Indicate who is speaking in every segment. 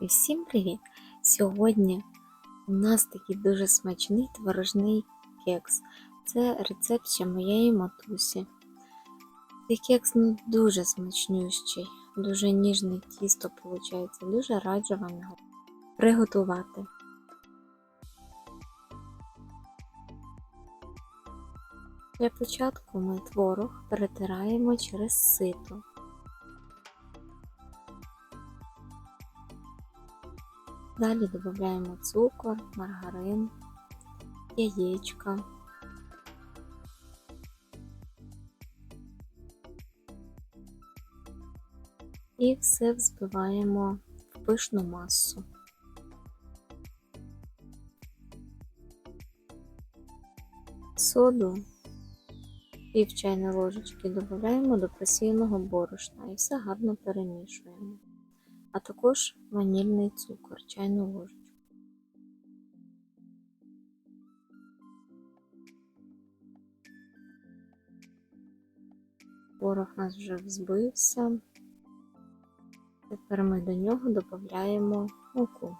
Speaker 1: І всім привіт! Сьогодні у нас такий дуже смачний творожний кекс. Це рецепт ще моєї матусі. Цей кекс ну, дуже смачнющий, дуже ніжне тісто виходить. Дуже раджу вам його приготувати. Для початку ми творог перетираємо через сито. Далі додаємо цукор, маргарин, яєчка. І все взбиваємо в пишну масу. Соду пів чайної ложечки додаємо до просіяного борошна і все гарно перемішуємо а також ванільний цукор, чайну ложечку. Порох у нас вже взбився. Тепер ми до нього додаємо муку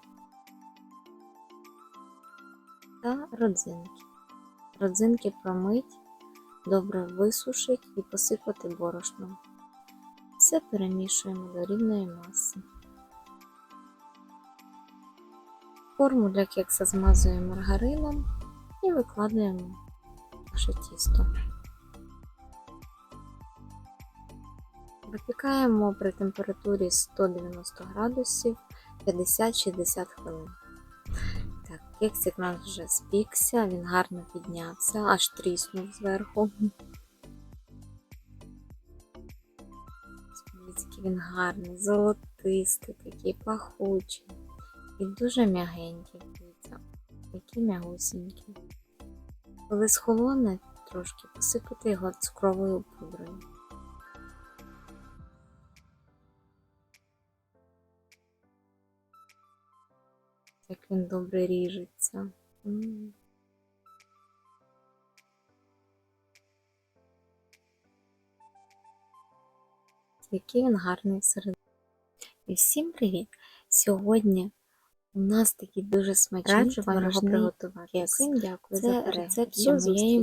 Speaker 1: та родзинки. Родзинки промить, добре висушить і посипати борошном. Все перемішуємо до рівної маси. Форму для кекса змазуємо маргарином і викладаємо наше тісто. Випікаємо при температурі 190 градусів 50-60 хвилин. Так, кексик у нас вже спікся, він гарно піднявся, аж тріснув зверху. Він гарний, золотистий, такий пахучий. І дуже м'ягенький, дивіться, який м'ягусінький. Коли схолоне трошки, посипати його цукровою пудрою. Як він добре ріжеться. Який він гарний всередині. І всім привіт! Сьогодні у нас такі дуже смачні
Speaker 2: Раджу вам його приготувати. Всім дякую
Speaker 1: Це
Speaker 2: за перегляд.
Speaker 1: рецепт
Speaker 2: До
Speaker 1: моєї
Speaker 2: зустрічі.